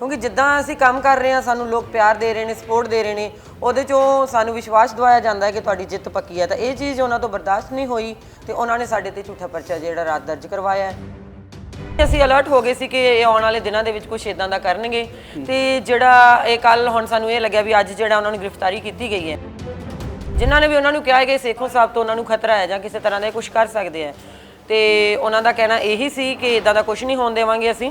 ਕਿਉਂਕਿ ਜਿੱਦਾਂ ਅਸੀਂ ਕੰਮ ਕਰ ਰਹੇ ਹਾਂ, ਸਾਨੂੰ ਲੋਕ ਪਿਆਰ ਦੇ ਰਹੇ ਨੇ ਸਪੋਰਟ ਦੇ ਰਹੇ ਨੇ, ਉਹਦੇ ਚੋਂ ਸਾਨੂੰ ਵਿਸ਼ਵਾਸ ਦਵਾਇਆ ਜਾਂਦਾ ਹੈ ਕਿ ਤੁਹਾਡੀ ਜਿੱਤ ਪੱਕੀ ਹੈ। ਤਾਂ ਇਹ ਚੀਜ਼ ਉਹਨਾਂ ਤੋਂ ਬਰਦਾਸ਼ਤ ਨਹੀਂ ਹੋਈ ਤੇ ਉਹਨਾਂ ਨੇ ਸਾਡੇ ਤੇ ਝੂਠਾ ਪਰਚਾ ਜਿਹੜਾ ਰਾਤ ਦਰਜ ਕਰਵਾਇਆ ਹੈ। ਅਸੀਂ ਅਲਰਟ ਹੋ ਗਏ ਸੀ ਕਿ ਇਹ ਆਉਣ ਵਾਲੇ ਦਿਨਾਂ ਦੇ ਵਿੱਚ ਕੁਝ ਇਦਾਂ ਦਾ ਕਰਨਗੇ ਤੇ ਜਿਹੜਾ ਇਹ ਕੱਲ ਹੁਣ ਸਾਨੂੰ ਇਹ ਲੱਗਿਆ ਵੀ ਅੱਜ ਜਿਹੜਾ ਉਹਨਾਂ ਨੂੰ ਗ੍ਰਿਫਤਾਰੀ ਕੀਤੀ ਗਈ ਹੈ। ਜਿਨ੍ਹਾਂ ਨੇ ਵੀ ਉਹਨਾਂ ਨੂੰ ਕਿਹਾ ਹੈ ਕਿ ਸੇਖੋ ਸਾਹਿਬ ਤੋਂ ਉਹਨਾਂ ਨੂੰ ਖਤਰਾ ਹੈ ਜਾਂ ਕਿਸੇ ਤਰ੍ਹਾਂ ਦਾ ਕੁਝ ਕਰ ਸਕਦੇ ਆ ਤੇ ਉਹਨਾਂ ਦਾ ਕਹਿਣਾ ਇਹੀ ਸੀ ਕਿ ਇਦਾਂ ਦਾ ਕੁਝ ਨਹੀਂ ਹੋਣ ਦੇਵਾਂਗੇ ਅਸੀਂ।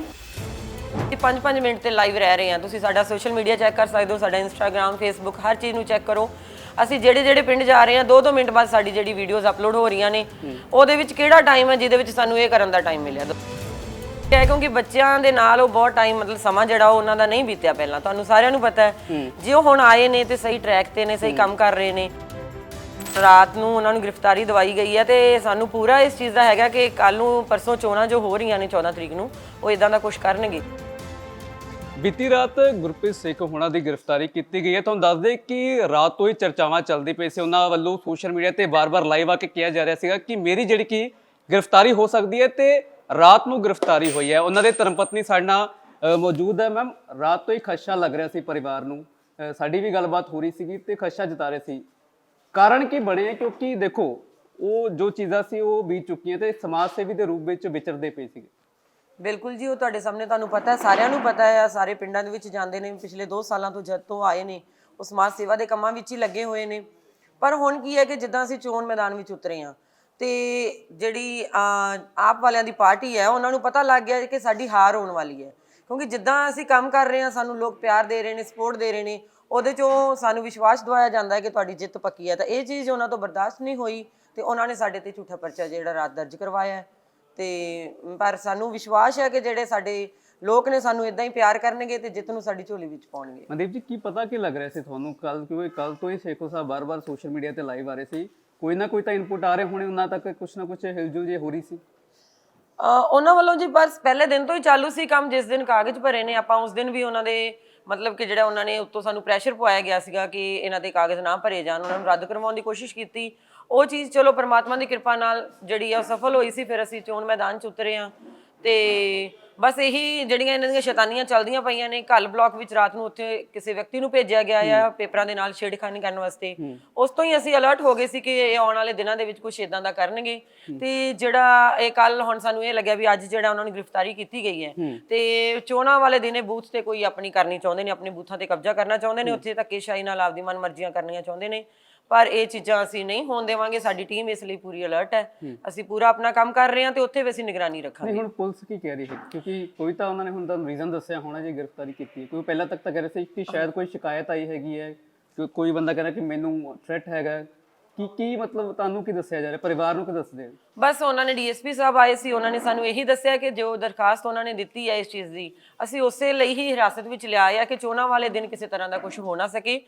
5-5 ਮਿੰਟ ਤੇ ਲਾਈਵ ਰਹਿ ਰਹੇ ਹਾਂ। ਤੁਸੀਂ ਸਾਡਾ ਸੋਸ਼ਲ ਮੀਡੀਆ ਚੈੱਕ ਕਰ ਸਕਦੇ ਹੋ ਸਾਡਾ ਇੰਸਟਾਗ੍ਰam ਫੇਸਬੁੱਕ ਹਰ ਚੀਜ਼ ਨੂੰ ਚੈੱਕ ਕਰੋ। ਅਸੀਂ ਜਿਹੜੇ ਜਿਹੜੇ ਪਿੰਡ ਜਾ ਰਹੇ ਹਾਂ 2-2 ਮਿੰਟ ਬਾਅਦ ਸਾਡੀ ਜਿਹੜੀ ਵੀਡੀਓਜ਼ ਅਪਲੋਡ ਹੋ ਰਹੀਆਂ ਨੇ ਉਹਦੇ ਵਿੱਚ ਕਿਹੜਾ ਟਾਈਮ ਹੈ ਜਿਹਦੇ ਵਿੱਚ ਸਾਨੂੰ ਇਹ ਕਰਨ ਦਾ ਟਾਈਮ ਮਿਲਿਆ? ਹੈ ਕਿਉਂਕਿ ਬੱਚਿਆਂ ਦੇ ਨਾਲ ਉਹ ਬਹੁਤ ਟਾਈਮ ਮਤਲਬ ਸਮਾਂ ਜਿਹੜਾ ਉਹ ਉਹਨਾਂ ਦਾ ਨਹੀਂ ਬੀਤਿਆ ਪਹਿਲਾਂ। ਤੁਹਾਨੂੰ ਸਾਰਿਆਂ ਨੂੰ ਪਤਾ ਹੈ ਜੇ ਉਹ ਹੁਣ ਆਏ ਨੇ ਤੇ ਸਹੀ ਟਰੈਕ ਤੇ ਨੇ ਸਹੀ ਕੰਮ ਕਰ ਰਹੇ ਨੇ। ਰਾਤ ਨੂੰ ਉਹਨਾਂ ਨੂੰ ਗ੍ਰਿਫਤਾਰੀ ਦਵਾਈ ਗਈ ਹੈ ਤੇ ਸਾਨੂੰ ਪੂਰਾ ਇਸ ਚੀਜ਼ ਦਾ ਹੈਗਾ ਕਿ ਕੱਲ ਨੂੰ ਪਰਸੋਂ ਚੋਣਾਂ ਜੋ ਹੋ ਰਹੀਆਂ ਨੇ 14 ਤਰੀਕ ਨੂੰ ਉਹ ਇਦਾਂ ਦਾ ਕੁਝ ਕਰਨਗੇ। ਬੀਤੀ ਰਾਤ ਗੁਰਪ੍ਰੀਤ ਸੇਖ ਹੋਣਾ ਦੀ ਗ੍ਰਿਫਤਾਰੀ ਕੀਤੀ ਗਈ ਹੈ। ਤੁਹਾਨੂੰ ਦੱਸ ਦੇ ਕਿ ਰਾਤ ਤੋਂ ਹੀ ਚਰਚਾਵਾਂ ਚੱਲਦੀ ਪਈ ਸੀ। ਉਹਨਾਂ ਵੱਲੋਂ ਸੋਸ਼ਲ ਮੀਡੀਆ ਤੇ ਬਾਰ-ਬਾਰ ਲਾਈਵ ਆ ਕੇ ਕਿਹਾ ਜਾ ਰਿਹਾ ਸੀਗਾ ਕਿ ਮੇਰੀ ਜਿਹੜੀ ਕਿ ਗ੍ਰਿਫਤਾਰੀ ਹੋ ਸਕਦੀ ਹੈ ਤੇ ਰਾਤ ਨੂੰ ਗ੍ਰਿਫਤਾਰੀ ਹੋਈ ਹੈ। ਉਹਨਾਂ ਦੇ ਧਰਮਪਤਨੀ ਸਾਡੇ ਨਾਲ ਮੌਜੂਦ ਹੈ। ਮੈਮ, ਰਾਤ ਤੋਂ ਹੀ ਖਦਸ਼ਾ ਲੱਗ ਰਿਹਾ ਸੀ ਪਰਿਵਾਰ ਨੂੰ। ਸਾਡੀ ਵੀ ਗੱਲਬਾਤ ਹੋ ਰਹੀ ਸੀਗੀ ਤੇ ਖਦਸ਼ਾ ਜਤਾ ਰਹੇ ਸੀ। ਕਾਰਨ ਕੀ ਬਣਿਆ ਕਿਉਂਕਿ ਦੇਖੋ, ਉਹ ਜੋ ਚੀਜ਼ਾਂ ਸੀ ਉਹ ਬੀਤ ਚੁੱਕੀਆਂ ਤੇ ਸਮਾਜ ਸੇਵੀ ਦੇ ਰੂਪ ਵਿੱਚ ਵਿਚਰਦੇ ਪਏ ਸੀਗੇ। ਬਿਲਕੁਲ ਜੀ, ਉਹ ਤੁਹਾਡੇ ਸਾਹਮਣੇ ਤੁਹਾਨੂੰ ਪਤਾ ਹੈ, ਸਾਰਿਆਂ ਨੂੰ ਪਤਾ ਹੈ, ਸਾਰੇ ਪਿੰਡਾਂ ਦੇ ਵਿੱਚ ਜਾਂਦੇ ਨੇ, ਪਿਛਲੇ 2 ਸਾਲਾਂ ਤੋਂ ਜਦ ਤੋਂ ਆਏ ਨੇ, ਉਹ ਸਮਾਜ ਸੇਵਾ ਦੇ ਕੰਮਾਂ ਵਿੱਚ ਹੀ ਲੱਗੇ ਹੋਏ ਨੇ। ਪਰ ਹੁਣ ਕੀ ਹੈ ਕਿ ਜਿੱਦਾਂ ਅਸੀਂ ਚੋਣ ਮੈਦਾਨ ਵਿੱਚ ਉਤਰੇ ਹਾਂ, ਤੇ ਜਿਹੜੀ ਆਪ ਵਾਲਿਆਂ ਦੀ ਪਾਰਟੀ ਹੈ, ਉਹਨਾਂ ਨੂੰ ਪਤਾ ਲੱਗ ਗਿਆ ਕਿ ਸਾਡੀ ਹਾਰ ਹੋਣ ਵਾਲੀ ਹੈ। ਕਿਉਂਕਿ ਜਿੱਦਾਂ ਅਸੀਂ ਕੰਮ ਕਰ ਰਹੇ ਹਾਂ, ਸਾਨੂੰ ਲੋਕ ਪਿਆਰ ਦੇ ਰਹੇ ਨੇ, ਸਪੋਰਟ ਦੇ ਰਹੇ ਨੇ, ਉਹਦੇ ਚੋਂ ਸਾਨੂੰ ਵਿਸ਼ਵਾਸ ਦਵਾਇਆ ਜਾਂਦਾ ਹੈ ਕਿ ਤੁਹਾਡੀ ਜਿੱਤ ਪੱਕੀ ਹੈ। ਤਾਂ ਇਹ ਚੀਜ਼ ਉਹਨਾਂ ਤੋਂ ਬਰਦਾਸ਼ਤ ਨਹੀਂ ਹੋਈ, ਤੇ ਉਹਨਾਂ ਨੇ ਸਾਡੇ ਤੇ ਝੂਠਾ ਪਰਚਾ ਜਿਹੜਾ ਰਾਤ ਦਰਜ ਕਰਵਾਇਆ ਹੈ। ਤੇ ਪਰ ਸਾਨੂੰ ਵਿਸ਼ਵਾਸ ਹੈ ਕਿ ਜਿਹੜੇ ਸਾਡੇ ਲੋਕ ਨੇ ਸਾਨੂੰ ਇਦਾਂ ਹੀ ਪਿਆਰ ਕਰਨਗੇ ਤੇ ਜਿੱਤ ਨੂੰ ਸਾਡੀ ਝੋਲੀ ਵਿੱਚ ਪਾਉਣਗੇ। ਮਨਦੀਪ ਜੀ ਕੀ ਪਤਾ ਕੀ ਲੱਗ ਰਿਹਾ ਸੀ ਤੁਹਾਨੂੰ? ਕੱਲ ਕਿਉਂਕਿ ਕੱਲ ਤੋਂ ਹੀ ਸੇਖੋ ਸਾਹਿਬ ਬਾਰ-ਬਾਰ ਸੋਸ਼ਲ ਮੀਡੀਆ ਤੇ ਲਾਈਵ ਆ ਰਹੇ ਸੀ। ਕੋਈ ਨਾ ਕੋਈ ਤਾਂ ਇਨਪੁਟ ਆ ਰਹੇ ਹੋਣੇ ਉਹਨਾਂ ਤੱਕ ਕੁਛ ਨਾ ਕੁਛ ਹਿਲਜੁਲ ਜੇ ਹੋ ਰਹੀ ਸੀ। ਉਹਨਾਂ ਵੱਲੋਂ ਜੀ ਬਸ ਪਹਿਲੇ ਦਿਨ ਤੋਂ ਹੀ ਚਾਲੂ ਸੀ ਕੰਮ ਜਿਸ ਦਿਨ ਕਾਗਜ਼ ਭਰੇ ਨੇ ਆਪਾਂ ਉਸ ਦਿਨ ਵੀ ਉਹਨਾਂ ਦੇ ਮਤਲਬ ਕਿ ਜਿਹੜਾ ਉਹਨਾਂ ਨੇ ਉੱਤੋਂ ਸਾਨੂੰ ਪ੍ਰੈਸ਼ਰ ਪਵਾਇਆ ਗਿਆ ਸੀਗਾ ਕਿ ਇਹਨਾਂ ਦੇ ਕਾਗਜ਼ ਨਾ ਭਰੇ ਜਾਣ ਉਹਨਾਂ ਨੂੰ ਰੱਦ ਕਰਵਾਉਣ ਦੀ ਕੋਸ਼ਿਸ਼ ਕੀਤੀ। ਉਹ ਚੀਜ਼ ਚਲੋ ਪ੍ਰਮਾਤਮਾ ਦੀ ਕਿਰਪਾ ਨਾਲ ਜਿਹੜੀ ਆ ਉਹ ਸਫਲ ਹੋਈ ਸੀ ਫਿਰ ਅਸੀਂ ਚੋਣ ਮੈਦਾਨ ਚ ਉਤਰੇ ਆ। ਤੇ ਬਸ ਇਹੀ ਜਿਹੜੀਆਂ ਇਹਨਾਂ ਦੀਆਂ ਸ਼ੈਤਾਨੀਆਂ ਚੱਲਦੀਆਂ ਪਈਆਂ ਨੇ ਕੱਲ ਬਲਾਕ ਵਿੱਚ ਰਾਤ ਨੂੰ ਉੱਥੇ ਕਿਸੇ ਵਿਅਕਤੀ ਨੂੰ ਭੇਜਿਆ ਗਿਆ ਆ ਪੇਪਰਾਂ ਦੇ ਨਾਲ ਛੇੜਖਾਨੀ ਕਰਨ ਵਾਸਤੇ। ਉਸ ਤੋਂ ਹੀ ਅਸੀਂ ਅਲਰਟ ਹੋ ਗਏ ਸੀ ਕਿ ਇਹ ਆਉਣ ਵਾਲੇ ਦਿਨਾਂ ਦੇ ਵਿੱਚ ਕੁਝ ਇਦਾਂ ਦਾ ਕਰਨਗੇ। ਤੇ ਜਿਹੜਾ ਇਹ ਕੱਲ ਹੁਣ ਸਾਨੂੰ ਇਹ ਲੱਗਿਆ ਵੀ ਅੱਜ ਜਿਹੜਾ ਉਹਨਾਂ ਨੂੰ ਗ੍ਰਿਫਤਾਰੀ ਕੀਤੀ ਗਈ ਹੈ। ਤੇ ਚੋਣਾਂ ਵਾਲੇ ਦਿਨੇ ਬੂਥ ਤੇ ਕੋਈ ਆਪਣੀ ਕਰਨੀ ਚਾਹੁੰਦੇ ਨੇ ਆਪਣੇ ਬੂਥਾਂ ਤੇ ਕਬਜ਼ਾ ਕਰਨਾ ਚਾਹੁੰਦੇ ਨੇ ਉੱਥੇ ਧੱਕੇਸ਼ਾਹੀ ਨਾਲ ਆਪਦੀ ਮਨਮਰਜ਼ੀਆਂ ਕਰਨੀਆਂ ਚਾਹੁੰਦੇ ਨੇ। ਪਰ ਇਹ ਚੀਜ਼ਾਂ ਅਸੀਂ ਨਹੀਂ ਹੋਣ ਦੇਵਾਂਗੇ ਸਾਡੀ ਟੀਮ ਇਸ ਲਈ ਪੂਰੀ ਅਲਰਟ ਹੈ। ਅਸੀਂ ਪੂਰਾ ਆਪਣਾ ਕੰਮ ਕਰ ਰਹੇ ਹਾਂ ਤੇ ਉੱਥੇ ਵੀ ਅਸੀਂ ਨਿਗਰਾਨੀ ਰੱਖਾਂਗੇ। ਨਹੀਂ ਹੁਣ ਪੁਲਿਸ ਕੀ ਕਹਿ ਰਹੀ ਹੈ? ਕਿਉਂਕਿ ਕੋਈ ਤਾਂ ਉਹਨਾਂ ਨੇ ਹੁਣ ਤੁਹਾਨੂੰ ਰੀਜ਼ਨ ਦੱਸਿਆ ਹੋਣਾ ਜੇ ਗ੍ਰਿਫਤਾਰੀ ਕੀਤੀ ਹੈ। ਕਿਉਂਕਿ ਪਹਿਲਾਂ ਤੱਕ ਤਾਂ ਕਹਿ ਰਹੇ ਸੀ ਕਿ ਸ਼ਾਇਦ ਕੋਈ ਸ਼ਿਕਾਇਤ ਆਈ ਹੈਗੀ ਹੈ ਕਿ ਕੋਈ ਬੰਦਾ ਕਹਿ ਰਿਹਾ ਕਿ ਮੈਨੂੰ ਥ੍ਰੈਟ ਹੈਗਾ। ਕੀ ਕੀ ਮਤਲਬ ਤੁਹਾਨੂੰ ਕੀ ਦੱਸਿਆ ਜਾ ਰਿਹਾ? ਪਰਿਵਾਰ ਨੂੰ ਕੀ ਦੱਸਦੇ ਹੋ? ਬਸ ਉਹਨਾਂ ਨੇ ਡੀਐਸਪੀ ਸਾਹਿਬ ਆਏ ਸੀ ਉਹਨਾਂ ਨੇ ਸਾਨੂੰ ਇਹੀ ਦੱਸਿਆ ਕਿ ਜੋ ਦਰਖਾਸਤ ਉਹਨਾਂ ਨੇ ਦਿੱਤੀ ਹੈ ਇਸ ਚੀਜ਼ ਦੀ ਅਸੀਂ ਉਸੇ ਲਈ ਹੀ ਹਿਰਾਸਤ ਵਿੱਚ ਲਿਆ ਆ ਕਿ ਚੋਣਾਂ ਵਾਲੇ ਦਿਨ ਕਿਸੇ ਤਰ੍ਹਾਂ ਦਾ ਕੁਝ ਹੋ ਨਾ ਸਕੇ।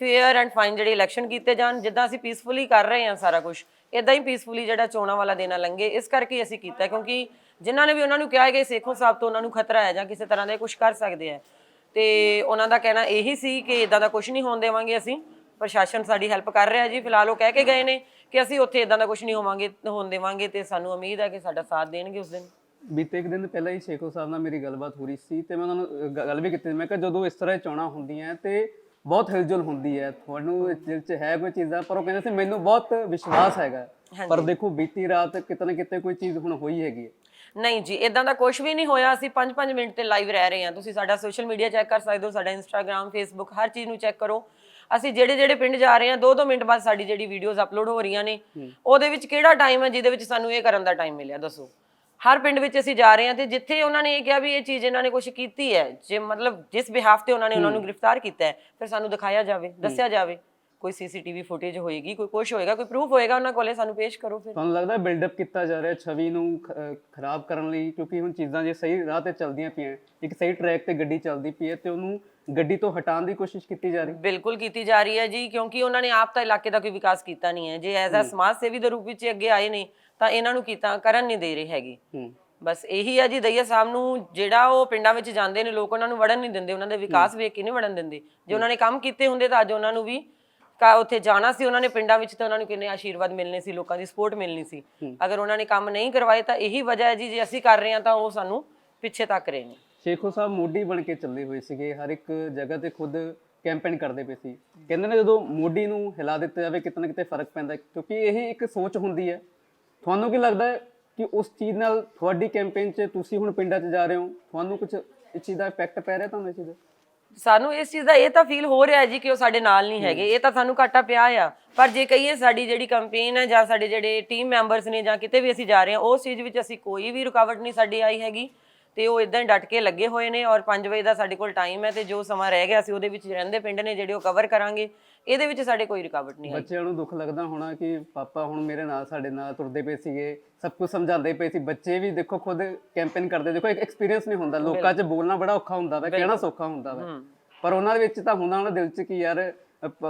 ਫੇਅਰ ਐਂਡ ਫਾਈਨ ਜਿਹੜੇ ਇਲੈਕਸ਼ਨ ਕੀਤੇ ਜਾਣ, ਜਿੱਦਾਂ ਅਸੀਂ ਪੀਸਫੁਲੀ ਕਰ ਰਹੇ ਹਾਂ ਸਾਰਾ ਕੁਝ ਇਦਾਂ ਹੀ ਪੀਸਫੁਲੀ ਜਿਹੜਾ ਚੋਣਾਂ ਵਾਲਾ ਦਿਨ ਆ ਲੰਘੇ, ਇਸ ਕਰਕੇ ਅਸੀਂ ਕੀਤਾ ਕਿਉਂਕਿ ਜਿਨ੍ਹਾਂ ਨੇ ਵੀ ਉਹਨਾਂ ਨੂੰ ਕਿਹਾ ਕਿ ਸੇਖੋ ਸਾਹਿਬ ਤੋਂ ਉਹਨਾਂ ਨੂੰ ਖਤਰਾ ਹੈ ਜਾਂ ਕਿਸੇ ਤਰ੍ਹਾਂ ਦਾ ਕੁਝ ਕਰ ਸਕਦੇ ਆ ਤੇ ਉਹਨਾਂ ਦਾ ਕਹਿਣਾ ਇਹੀ ਸੀ ਕਿ ਇਦਾਂ ਦਾ ਕੁਝ ਨਹੀਂ ਹੋਣ ਦੇਵਾਂਗੇ ਅਸੀਂ, ਪ੍ਰਸ਼ਾਸਨ ਸਾਡੀ ਹੈਲਪ ਕਰ ਰਿਹਾ ਜੀ, ਫਿਲਹਾਲ ਉਹ ਕਹਿ ਕੇ ਗਏ ਨੇ ਕਿ ਅਸੀਂ ਉੱਥੇ ਇਦਾਂ ਦਾ ਕੁਝ ਨਹੀਂ ਹੋਵਾਂਗੇ, ਹੋਣ ਦੇਵਾਂਗੇ ਤੇ ਸਾਨੂੰ ਉਮੀਦ ਹੈ ਕਿ ਸਾਡਾ ਸਾਥ ਦੇਣਗੇ ਉਸ ਦਿਨ। ਬੀਤੇ ਇੱਕ ਦਿਨ ਪਹਿਲਾਂ ਹੀ ਸ਼ੇਖੋ ਸਾਹਿਬ ਨਾਲ ਮੇਰੀ ਗੱਲਬਾਤ ਹੋ ਰਹੀ ਸੀ ਤੇ ਮੈਂ ਉਹਨਾਂ ਨੂੰ ਗੱਲ ਵੀ ਕੀਤੀ, ਮੈਂ ਕਿਹਾ ਜਦੋਂ ਇਸ ਤਰ੍ਹਾਂ ਚੋਣਾਂ ਹੁੰਦੀਆਂ ਤੇ ਬਹੁਤ ਹਿਲਜੁਲ ਹੁੰਦੀ ਹੈ ਤੁਹਾਨੂੰ ਦਿਲ 'ਚ ਹੈ ਕੋਈ ਚੀਜ਼ਾਂ ਪਰ ਉਹ ਕਹਿੰਦੇ ਸੀ ਮੈਨੂੰ ਬਹੁਤ ਵਿਸ਼ਵਾਸ ਹੈਗਾ। ਪਰ ਦੇਖੋ ਬੀਤੀ ਰਾਤ ਕਿਤੇ ਨਾ ਕਿਤੇ ਕੋਈ ਚੀਜ਼ ਹੁਣ ਹੋਈ ਹੈਗੀ ਹੈ। ਨਹੀਂ ਜੀ ਇਦਾਂ ਦਾ ਕੁਝ ਵੀ ਨਹੀਂ ਹੋਇਆ ਅਸੀਂ 5-5 ਮਿੰਟ ਤੇ ਲਾਈਵ ਰਹਿ ਰਹੇ ਹਾਂ। ਤੁਸੀਂ ਸਾਡਾ ਸੋਸ਼ਲ ਮੀਡੀਆ ਚੈੱਕ ਕਰ ਸਕਦੇ ਹੋ ਸਾਡਾ ਇੰਸਟਾਗ੍ਰam ਫੇਸਬੁੱਕ ਹਰ ਚੀਜ਼ ਨੂੰ ਚੈੱਕ ਕਰੋ। ਅਸੀਂ ਜਿਹੜੇ ਜਿਹੜੇ ਪਿੰਡ ਜਾ ਰਹੇ ਹਾਂ 2-2 ਮਿੰਟ ਬਾਅਦ ਸਾਡੀ ਜਿਹੜੀ ਵੀਡੀਓਜ਼ ਅਪਲੋਡ ਹੋ ਰਹੀਆਂ ਨੇ ਉਹਦੇ ਵਿੱਚ ਕਿਹੜਾ ਟਾਈਮ ਹੈ ਜਿਹਦੇ ਵਿੱਚ ਸਾਨੂੰ ਇਹ ਕਰਨ ਦਾ ਟਾਈਮ ਮਿਲਿਆ ਦੱਸੋ? ਹਰ ਪਿੰਡ ਵਿੱਚ ਅਸੀਂ ਜਾ ਰਹੇ ਹਾਂ ਤੇ ਜਿੱਥੇ ਉਹਨਾਂ ਨੇ ਇਹ ਕਿਹਾ ਵੀ ਇਹ ਚੀਜ਼ ਇਹਨਾਂ ਨੇ ਕੁਝ ਕੀਤੀ ਹੈ ਜੇ ਮਤਲਬ ਜਿਸ ਬਿਹਾਫ ਤੇ ਉਹਨਾਂ ਨੇ ਉਹਨਾਂ ਨੂੰ ਗ੍ਰਿਫਤਾਰ ਕੀਤਾ ਹੈ ਫਿਰ ਸਾਨੂੰ ਦਿਖਾਇਆ ਜਾਵੇ ਦੱਸਿਆ ਜਾਵੇ। ਕੋਈ ਸੀਸੀਟੀਵੀ ਫੁਟੇਜ ਹੋਏਗੀ ਕੋਈ ਕੁਝ ਹੋਏਗਾ ਕੋਈ ਪ੍ਰੂਫ ਹੋਏਗਾ ਉਹਨਾਂ ਕੋਲੇ ਸਾਨੂੰ ਪੇਸ਼ ਕਰੋ ਫਿਰ। ਤੁਹਾਨੂੰ ਲੱਗਦਾ ਬਿਲਡਅਪ ਕੀਤਾ ਜਾ ਰਿਹਾ ਛਵੀ ਨੂੰ ਖ- ਖਰਾਬ ਕਰਨ ਲਈ? ਕਿਉਂਕਿ ਹੁਣ ਚੀਜ਼ਾਂ ਜੇ ਸਹੀ ਰਾਹ ਤੇ ਚੱਲਦੀਆਂ ਪਈਆਂ ਇੱਕ ਸਹੀ ਟਰੈਕ ਤੇ ਗੱਡੀ ਚੱਲਦੀ ਪਈ ਹੈ ਤੇ ਉਹਨੂੰ ਗੱਡੀ ਤੋਂ ਹਟਾਉਣ ਦੀ ਕੋਸ਼ਿਸ਼ ਕੀਤੀ ਜਾ ਰਹੀ। ਬਿਲਕੁਲ ਕੀਤੀ ਜਾ ਰਹੀ ਹੈ ਜੀ ਕਿਉਂਕਿ ਉਹਨਾਂ ਨੇ ਆਪ ਤਾਂ ਇਲਾਕੇ ਦਾ ਕੋਈ ਵਿਕਾਸ ਕੀਤਾ ਨਹੀਂ ਹੈ। ਜੇ ਐਜ਼ ਅ ਸਮਾਜ ਸੇਵੀ ਦੇ ਰੂਪ ਵਿੱਚ ਅੱਗੇ ਆਏ ਨੇ ਤਾਂ ਇਹਨਾਂ ਨੂੰ ਕੀਤਾ ਕਰਨ ਨਹੀਂ ਦੇ ਰਹੇ ਹੈਗੇ। ਹੂੰ। ਬਸ ਇਹੀ ਹੈ ਜੀ ਦਈਆ ਸਾਹਿਬ ਨੂੰ ਜਿਹੜਾ ਉਹ ਪਿੰਡਾਂ ਵਿੱਚ ਜਾਂਦੇ ਨੇ ਲੋਕ ਉਹਨਾਂ ਨੂੰ ਵੜਨ ਨਹੀਂ ਦਿੰਦੇ ਉਹਨਾਂ ਦੇ ਵਿਕਾਸ ਵੇਖ ਕੇ ਨਹੀਂ ਵੜਨ ਦਿੰਦੇ। ਜੇ ਉਹਨਾਂ ਨੇ ਕੰਮ ਕੀਤੇ ਹੁੰਦੇ ਤਾਂ ਅੱਜ ਉਹਨਾਂ ਨੂੰ ਵੀ ਕਾ ਉੱਥੇ ਜਾਣਾ ਸੀ ਉਹਨਾਂ ਨੇ ਪਿੰਡਾਂ ਵਿੱਚ ਤਾਂ ਉਹਨਾਂ ਨੂੰ ਕਿੰਨੇ ਆਸ਼ੀਰਵਾਦ ਮਿਲਨੇ ਸੀ ਲੋਕਾਂ ਦੀ ਸਪੋਰਟ ਮਿਲਣੀ ਸੀ। ਅਗਰ ਉਹਨਾਂ ਨੇ ਕੰਮ ਨਹੀਂ ਕਰਵਾਏ ਤਾਂ ਇਹੀ ਵਜ੍ਹਾ ਹੈ ਜੀ ਜੇ ਅਸੀਂ ਕਰ ਰਹੇ ਹਾਂ ਤਾਂ ਉਹ ਸਾਨੂੰ ਪਿੱਛੇ ਤੱਕ ਰਹੇ ਨੇ। ਸ਼ੇਖੋ ਸਾਹਿਬ ਮੋਢੀ ਬਣ ਕੇ ਚੱਲੇ ਹੋਏ ਸੀਗੇ ਹਰ ਇੱਕ ਜਗ੍ਹਾ ਤੇ ਖੁਦ ਕੈਂਪੇਨ ਕਰਦੇ ਪਏ ਸੀ। ਕਹਿੰਦੇ ਨੇ ਜਦੋਂ ਮੋਢੀ ਨੂੰ ਹਿਲਾ ਦਿੱਤਾ ਜਾਵੇ ਕਿਤੇ ਨਾ ਕਿਤੇ ਫ਼ਰਕ ਪੈਂਦਾ ਕਿਉਂਕਿ ਇਹ ਇੱਕ ਸੋਚ ਹੁੰਦੀ ਹੈ। ਤੁਹਾਨੂੰ ਕੀ ਲੱਗਦਾ ਹੈ ਕਿ ਉਸ ਚੀਜ਼ ਨਾਲ ਤੁਹਾਡੀ ਕੈਂਪੇਨ 'ਚ ਤੁਸੀਂ ਹੁਣ ਪਿੰਡਾਂ 'ਚ ਜਾ ਰਹੇ ਹੋ? ਤੁਹਾਨੂੰ ਕੁਝ ਇਸ ਚੀਜ਼ ਦਾ ਇਫੈਕਟ ਪੈ ਰਿਹਾ ਤੁਹਾਨੂੰ ਇਸ ਚੀਜ਼ ਦਾ? ਸਾਨੂੰ ਇਸ ਚੀਜ਼ ਦਾ ਇਹ ਤਾਂ ਫੀਲ ਹੋ ਰਿਹਾ ਜੀ ਕਿ ਉਹ ਸਾਡੇ ਨਾਲ ਨਹੀਂ ਹੈਗੇ। ਇਹ ਤਾਂ ਸਾਨੂੰ ਘਾਟਾ ਪਿਆ ਆ। ਪਰ ਜੇ ਕਹੀਏ ਸਾਡੀ ਜਿਹੜੀ ਕੰਪੇਨ ਹੈ ਜਾਂ ਸਾਡੇ ਜਿਹੜੇ ਟੀਮ ਮੈਂਬਰਸ ਨੇ ਜਾਂ ਕਿਤੇ ਵੀ ਅਸੀਂ ਜਾ ਰਹੇ ਹਾਂ ਉਸ ਚੀਜ਼ ਵਿੱਚ ਅਸੀਂ ਕੋਈ ਵੀ ਰੁਕਾਵਟ ਨਹੀਂ ਸਾਡੀ ਆਈ ਹੈਗੀ। ਤੇ ਉਹ ਇਦਾਂ ਹੀ ਡਟ ਕੇ ਲੱਗੇ ਹੋਏ ਨੇ ਔਰ 5 ਵਜੇ ਦਾ ਸਾਡੇ ਕੋਲ ਟਾਈਮ ਹੈ ਤੇ ਜੋ ਸਮਾਂ ਰਹਿ ਗਿਆ ਅਸੀਂ ਉਹਦੇ ਵਿੱਚ ਰਹਿੰਦੇ ਪਿੰਡ ਨੇ ਜਿਹੜੇ ਉਹ ਕਵਰ ਕਰਾਂਗੇ ਇਹਦੇ ਵਿੱਚ ਸਾਡੇ ਕੋਈ ਰੁਕਾਵਟ ਨਹੀਂ ਆਈ। ਬੱਚਿਆਂ ਨੂੰ ਦੁੱਖ ਲੱਗਦਾ ਹੋਣਾ ਕਿ ਪਾਪਾ ਹੁਣ ਮੇਰੇ ਨਾਲ ਸਾਡੇ ਨਾਲ ਤੁਰਦੇ ਪਏ ਸੀਗੇ ਸਭ ਕੁਝ ਸਮਝਾਉਂਦੇ ਪਏ ਸੀ। ਬੱਚੇ ਵੀ ਦੇਖੋ ਖੁਦ ਕੈਂਪੇਨ ਕਰਦੇ ਦੇਖੋ ਇੱਕ ਐਕਸਪੀਰੀਅੰਸ ਨਹੀਂ ਹੁੰਦਾ। ਲੋਕਾਂ 'ਚ ਬੋਲਣਾ ਬੜਾ ਔਖਾ ਹੁੰਦਾ ਵਾ ਕਹਿਣਾ ਸੌਖਾ ਹੁੰਦਾ ਵਾ। ਪਰ ਉਹਨਾਂ ਦੇ ਵਿੱਚ ਤਾਂ ਹੁੰਦਾ ਉਹਨਾਂ ਦੇ ਦਿਲ 'ਚ ਕਿ ਯਾਰ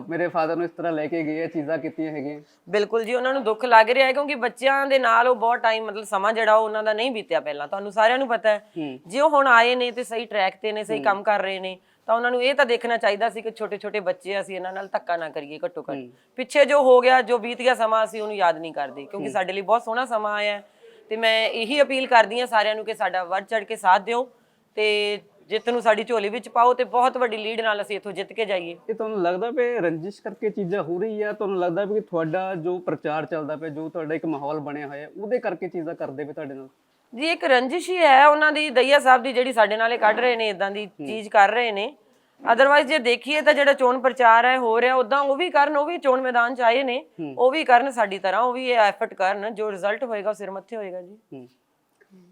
ਮੇਰੇ ਫਾਦਰ ਨੂੰ ਇਸ ਤਰ੍ਹਾਂ ਲੈ ਕੇ ਗਏ ਇਹ ਚੀਜ਼ਾਂ ਕੀਤੀਆਂ ਹੈਗੀਆਂ। ਬਿਲਕੁਲ ਜੀ ਉਹਨਾਂ ਨੂੰ ਦੁੱਖ ਲੱਗ ਰਿਹਾ ਹੈ ਕਿਉਂਕਿ ਬੱਚਿਆਂ ਦੇ ਨਾਲ ਉਹ ਬਹੁਤ ਟਾਈਮ ਮਤਲਬ ਸਮਾਂ ਜਿਹੜਾ ਉਹ ਉਹਨਾਂ ਦਾ ਨਹੀਂ ਬੀਤਿਆ ਪਹਿਲਾਂ। ਤੁਹਾਨੂੰ ਸਾਰਿਆਂ ਨੂੰ ਪਤਾ ਹੈ ਜੇ ਉਹ ਹੁਣ ਆਏ ਨੇ ਤੇ ਸਹੀ ਟਰੈਕ ਤੇ ਨੇ ਸਹੀ ਕੰਮ ਕਰ ਰਹੇ ਨੇ ਤਾਂ ਉਹਨਾਂ ਨੂੰ ਇਹ ਤਾਂ ਦੇਖਣਾ ਚਾਹੀਦਾ ਸੀ ਕਿ ਛੋਟੇ ਛੋਟੇ ਬੱਚੇ ਆ, ਅਸੀਂ ਇਹਨਾਂ ਨਾਲ ਧੱਕਾ ਨਾ ਕਰੀਏ ਘੱਟੋ ਘੱਟ ਪਿੱਛੇ ਜੋ ਹੋ ਗਿਆ ਜੋ ਬੀਤ ਗਿਆ ਸਮਾਂ ਅਸੀਂ ਉਹਨੂੰ ਯਾਦ ਨਹੀਂ ਕਰਦੇ ਕਿਉਂਕਿ ਸਾਡੇ ਲਈ ਬਹੁਤ ਸੋਹਣਾ ਸਮਾਂ ਆਇਆ ਹੈ। ਤੇ ਮੈਂ ਇਹੀ ਅਪੀਲ ਕਰਦੀ ਹਾਂ ਸਾਰਿਆਂ ਨੂੰ ਕਿ ਸਾਡਾ ਵੱਧ ਚੜ ਕੇ ਸਾਥ ਦਿਓ ਤੇ ਜਿੱਤ ਨੂੰ ਸਾਡੀ ਝੋਲੀ ਵਿੱਚ ਪਾਓ ਤੇ ਬਹੁਤ ਵੱਡੀ ਲੀਡ ਨਾਲ ਅਸੀਂ ਇੱਥੋਂ ਜਿੱਤ ਕੇ ਜਾਈਏ। ਇਹ ਤੁਹਾਨੂੰ ਲੱਗਦਾ ਪਿਆ ਰੰਜਿਸ਼ ਕਰਕੇ ਚੀਜ਼ਾਂ ਹੋ ਰਹੀ ਆ? ਤੁਹਾਨੂੰ ਲੱਗਦਾ ਵੀ ਤੁਹਾਡਾ ਜੋ ਪ੍ਰਚਾਰ ਚੱਲਦਾ ਪਿਆ ਜੋ ਤੁਹਾਡਾ ਇੱਕ ਮਾਹੌਲ ਬਣਿਆ ਹੋਇਆ ਉਹਦੇ ਕਰਕੇ ਚੀਜ਼ਾਂ ਕਰਦੇ ਪਏ ਤੁਹਾਡੇ ਨਾਲ? ਜੀ ਇੱਕ ਰੰਜਿਸ਼ ਹੀ ਹੈ ਉਹਨਾਂ ਦੀ ਦਈਆ ਸਾਹਿਬ ਦੀ ਜਿਹੜੀ ਸਾਡੇ ਨਾਲ ਕੱਢ ਰਹੇ ਨੇ ਇਦਾਂ ਦੀ ਚੀਜ਼ ਕਰ ਰਹੇ ਨੇ। ਅਦਰਵਾਈਜ਼ ਜੇ ਦੇਖੀਏ ਤਾਂ ਜਿਹੜਾ ਚੋਣ ਪ੍ਰਚਾਰ ਹੈ ਹੋ ਰਿਹਾ ਉਦਾਂ ਉਹ ਵੀ ਕਰਨ ਉਹ ਵੀ ਚੋਣ ਮੈਦਾਨ ਚ ਆਏ ਨੇ। ਉਹ ਵੀ ਕਰਨ ਸਾਡੀ ਤਰ੍ਹਾਂ ਉਹ ਵੀ ਇਹ ਐਫਰਟ ਕਰਨ ਜੋ ਰਿਜ਼ਲਟ ਹੋਏਗਾ ਉਹ ਸਿਰ ਮੱਥੇ ਹੋਏਗਾ ਜੀ।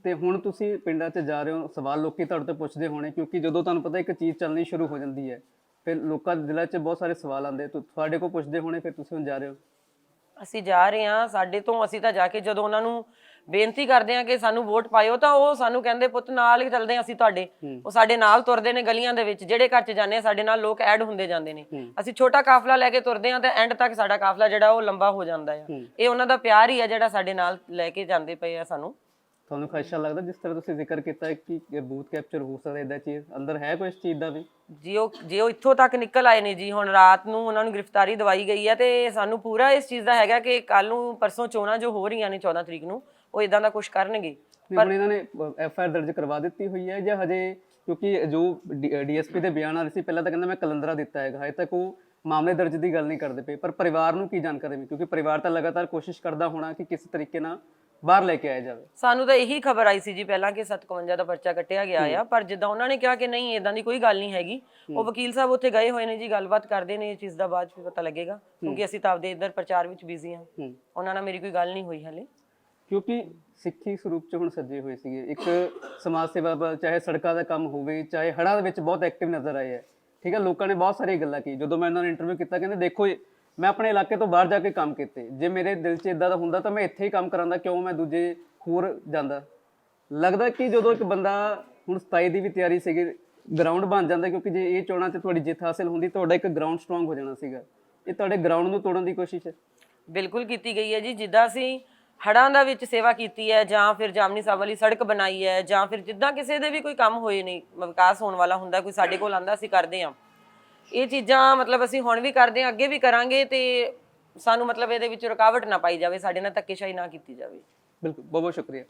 ਤੇ ਹੁਣ ਤੁਸੀਂ ਪਿੰਡਾਂ 'ਚ ਜਾ ਰਹੇ ਹੋ ਸਵਾਲ ਲੋਕੀ ਤੁਹਾਡੇ ਤੋਂ ਪੁੱਛਦੇ ਹੋਣੇ ਕਿਉਂਕਿ ਜਦੋਂ ਤੁਹਾਨੂੰ ਪਤਾ ਇੱਕ ਚੀਜ਼ ਚੱਲਣੀ ਸ਼ੁਰੂ ਹੋ ਜਾਂਦੀ ਹੈ ਫਿਰ ਲੋਕਾਂ ਦੇ ਦਿਲਾਂ 'ਚ ਬਹੁਤ ਸਾਰੇ ਸਵਾਲ ਆਉਂਦੇ ਤੁ- ਤੁਹਾਡੇ ਕੋਲ ਪੁੱਛਦੇ ਹੋਣੇ ਫਿਰ ਤੁਸੀਂ ਹੁਣ ਜਾ ਰਹੇ ਹੋ। ਅਸੀਂ ਜਾ ਰਹੇ ਹਾਂ ਸਾਡੇ ਤੋਂ ਅਸੀਂ ਤਾਂ ਜਾ ਕੇ ਜਦੋਂ ਉਹਨਾਂ ਨੂੰ ਬੇਨਤੀ ਕਰਦੇ ਹਾਂ ਕਿ ਸਾਨੂੰ ਵੋਟ ਪਾਇਓ ਤਾਂ ਉਹ ਸਾਨੂੰ ਕਹਿੰਦੇ ਪੁੱਤ ਨਾਲ ਹੀ ਚੱਲਦੇ ਹਾਂ ਅਸੀਂ ਤੁਹਾਡੇ। ਉਹ ਸਾਡੇ ਨਾਲ ਤੁਰਦੇ ਨੇ ਗਲੀਆਂ ਦੇ ਵਿੱਚ ਜਿਹੜੇ ਘਰ 'ਚ ਜਾਂਦੇ ਆ ਸਾਡੇ ਨਾਲ ਲੋਕ ਐਡ ਹੁੰਦੇ ਜਾਂਦੇ ਨੇ। ਅਸੀਂ ਛੋਟਾ ਕਾਫਲਾ ਲੈ ਕੇ ਤੁਰਦੇ ਹਾਂ ਤੇ ਐਂਡ ਤੱਕ ਸਾਡਾ ਕਾਫਲਾ ਜਿਹੜਾ ਉਹ ਲੰਬਾ ਹੋ ਜਾਂਦਾ ਆ। ਇਹ ਉਹਨਾਂ ਦਾ ਪਿਆਰ ਹੀ ਆ ਜਿਹੜਾ ਸਾਡੇ ਨਾਲ ਲੈ ਕੇ ਜਾਂਦੇ ਪਏ ਆ ਸਾਨੂੰ। ਤੁਹਾਨੂੰ ਖਦਸ਼ਾ ਲੱਗਦਾ ਜਿਸ ਤਰ੍ਹਾਂ ਤੁਸੀਂ ਜ਼ਿਕਰ ਕੀਤਾ ਹੈ ਕਿ ਇਹ ਬੂਥ ਕੈਪਚਰ ਹੋ ਸਕਦਾ ਇਦਾਂ ਚੀਜ਼? ਅੰਦਰ ਹੈ ਕੋਈ ਇਸ ਚੀਜ਼ ਦਾ ਵੀ? ਜੀ ਉਹ ਜੇ ਉਹ ਇੱਥੋਂ ਤੱਕ ਨਿਕਲ ਆਏ ਨੇ ਜੀ ਹੁਣ ਰਾਤ ਨੂੰ ਉਹਨਾਂ ਨੂੰ ਗ੍ਰਿਫਤਾਰੀ ਦਵਾਈ ਗਈ ਹੈ ਤੇ ਸਾਨੂੰ ਪੂਰਾ ਇਸ ਚੀਜ਼ ਦਾ ਹੈਗਾ ਕਿ ਕੱਲ ਨੂੰ ਪਰਸੋਂ ਚੋਣਾਂ ਜੋ ਹੋ ਰਹੀਆਂ ਨੇ 14 ਤਰੀਕ ਨੂੰ ਉਹ ਇਦਾਂ ਦਾ ਕੁਝ ਕਰਨਗੇ। ਹੁਣ ਇਹਨਾਂ ਨੇ ਐਫ ਆਰ ਦਰਜ ਕਰਵਾ ਦਿੱਤੀ ਹੋਈ ਹੈ ਜਾਂ ਹਜੇ ਕਿਉਂਕਿ ਜੋ ਡੀਐਸਪੀ ਦੇ ਬਿਆਨ ਆ ਰਹੇ ਸੀ ਪਹਿਲਾਂ ਤਾਂ ਕਹਿੰਦਾ ਮੈਂ ਕਲੰਦਰਾ ਦਿੱਤਾ ਹੈਗਾ ਹਜੇ ਤੱਕ ਉਹ ਮਾਮਲੇ ਦਰਜ ਦੀ ਗੱਲ ਨਹੀਂ ਕਰਦੇ ਪਏ। ਪਰ ਪਰਿਵਾਰ ਨੂੰ ਕੀ ਜਾਣਕਾਰੀ ਮਿਲੀ? ਕਿਉਂਕਿ ਪਰਿਵਾਰ ਤਾਂ ਲਗਾਤਾਰ ਕੋਸ਼ਿਸ਼ ਕਰਦਾ ਹੋਣਾ ਕਿ ਕਿਸੇ ਤਰੀਕੇ ਨਾਲ ਬਾਹਰ ਲੈ ਕੇ ਆਇਆ ਜਾਵੇ। ਸਾਨੂੰ ਤਾਂ ਇਹੀ ਖਬਰ ਆਈ ਸੀ ਜੀ ਪਹਿਲਾਂ ਕਿ 57 ਦਾ ਪਰਚਾ ਕੱਟਿਆ ਗਿਆ ਆ ਪਰ ਜਿੱਦਾਂ ਉਹਨਾਂ ਨੇ ਕਿਹਾ ਕਿ ਨਹੀਂ ਇਦਾਂ ਦੀ ਕੋਈ ਗੱਲ ਨਹੀਂ ਹੈਗੀ। ਉਹ ਵਕੀਲ ਸਾਹਿਬ ਉੱਥੇ ਗਏ ਹੋਏ ਨੇ ਜੀ ਗੱਲਬਾਤ ਕਰਦੇ ਨੇ ਇਹ ਚੀਜ਼ ਦਾ ਬਾਅਦ ਚ ਪਤਾ ਲੱਗੇਗਾ ਕਿਉਂਕਿ ਅਸੀਂ ਤਾਂ ਆਪਦੇ ਇੱਧਰ ਪ੍ਰਚਾਰ ਵਿੱਚ ਬਿਜ਼ੀ ਹਾਂ। ਉਹਨਾਂ ਨਾਲ ਮੇਰੀ ਕੋਈ ਗੱਲ ਨਹੀਂ ਹੋਈ ਹਲੇ। ਕਿਉਂਕਿ ਸਿੱਖੀ ਸਰੂਪ ਚ ਹੁਣ ਸੱਜੇ ਹੋਏ ਸੀਗੇ। ਇੱਕ ਸਮਾਜ ਸੇਵਾ ਚਾਹੇ ਸੜਕਾਂ ਦਾ ਕੰਮ ਹੋਵੇ ਚਾਹੇ ਹੜ੍ਹਾਂ ਦੇ ਵਿੱਚ ਬਹੁਤ ਐਕਟਿਵ ਨਜ਼ਰ ਆਏ ਹੈ ਠੀਕ ਹੈ ਲੋਕਾਂ ਨੇ ਬਹੁਤ ਸਾਰੀਆਂ ਗੱਲਾਂ ਕੀ ਜਦੋਂ ਮੈਂ ਇਹਨਾਂ ਨੂੰ ਇੰਟਰਵਿਊ ਕੀਤਾ ਕਹਿੰਦੇ ਦੇਖੋ ਮੈਂ ਆਪਣੇ ਇਲਾਕੇ ਤੋਂ ਬਾਹਰ ਜਾ ਕੇ ਕੰਮ ਕੀਤੇ। ਜੇ ਮੇਰੇ ਦਿਲ 'ਚ ਇਦਾਂ ਦਾ ਹੁੰਦਾ ਤਾਂ ਮੈਂ ਇੱਥੇ ਹੀ ਕੰਮ ਕਰਾਂਦਾ, ਕਿਉਂ ਮੈਂ ਦੂਜੇ ਹੋਰ ਜਾਂਦਾ? ਲੱਗਦਾ ਕਿ ਜਦੋਂ ਇੱਕ ਬੰਦਾ ਹੁਣ 27 ਦੀ ਵੀ ਤਿਆਰੀ ਸੀਗੀ ਗਰਾਊਂਡ ਬਣ ਜਾਂਦਾ ਕਿਉਂਕਿ ਜੇ ਇਹ ਚੋਣਾਂ 'ਚ ਤੁਹਾਡੀ ਜਿੱਤ ਹਾਸਲ ਹੁੰਦੀ, ਤੁਹਾਡਾ ਇੱਕ ਗਰਾਊਂਡ ਸਟਰੋਂਗ ਹੋ ਜਾਣਾ ਸੀਗਾ। ਇਹ ਤੁਹਾਡੇ ਗਰਾਊਂਡ ਨੂੰ ਤੋੜਨ ਦੀ ਕੋਸ਼ਿਸ਼ ਹੈ? ਬਿਲਕੁਲ ਕੀਤੀ ਗਈ ਹੈ ਜੀ। ਜਿੱਦਾਂ ਅਸੀਂ ਹੜਾਂ ਦਾ ਵਿੱਚ ਸੇਵਾ ਕੀਤੀ ਹੈ, ਜਾਂ ਫਿਰ ਜਾਮਨੀ ਸਾਹਿਬ ਵਾਲੀ ਸੜਕ ਬਣਾਈ ਹੈ, ਜਾਂ ਫਿਰ ਜਿੱਦਾਂ ਕਿਸੇ ਦੇ ਵੀ ਕੋਈ ਕੰਮ ਹੋਏ ਨੇ ਵਿਕਾਸ ਹੋਣ ਵਾਲਾ ਹੁੰਦਾ, ਕੋਈ ਸਾਡੇ ਕੋਲ ਆਂਦਾ ਅਸੀਂ ਕਰਦੇ ਹਾਂ। ਇਹ ਚੀਜ਼ਾਂ ਮਤਲਬ ਅਸੀਂ ਹੁਣ ਵੀ ਕਰਦੇ ਹਾਂ ਅੱਗੇ ਵੀ ਕਰਾਂਗੇ ਤੇ ਸਾਨੂੰ ਮਤਲਬ ਇਹਦੇ ਵਿੱਚ ਰੁਕਾਵਟ ਨਾ ਪਾਈ ਜਾਵੇ ਸਾਡੇ ਨਾਲ ਧੱਕੇਸ਼ਾਹੀ ਨਾ ਕੀਤੀ ਜਾਵੇ। ਬਿਲਕੁਲ ਬਹੁਤ ਬਹੁਤ ਸ਼ੁਕਰੀਆ।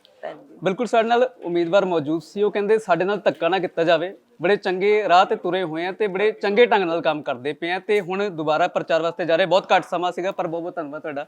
ਬਿਲਕੁਲ ਸਾਡੇ ਨਾਲ ਉਮੀਦਵਾਰ ਮੌਜੂਦ ਸੀ। ਉਹ ਕਹਿੰਦੇ ਸਾਡੇ ਨਾਲ ਧੱਕਾ ਨਾ ਕੀਤਾ ਜਾਵੇ। ਬੜੇ ਚੰਗੇ ਰਾਹ ਤੇ ਤੁਰੇ ਹੋਏ ਆ ਤੇ ਬੜੇ ਚੰਗੇ ਢੰਗ ਨਾਲ ਕੰਮ ਕਰਦੇ ਪਏ ਆ ਤੇ ਹੁਣ ਦੁਬਾਰਾ ਪ੍ਰਚਾਰ ਵਾਸਤੇ ਜਾ ਰਹੇ। ਬਹੁਤ ਘੱਟ ਸਮਾਂ ਸੀਗਾ ਪਰ ਬਹੁਤ ਬਹੁਤ ਧੰਨਵਾਦ ਤੁਹਾਡਾ।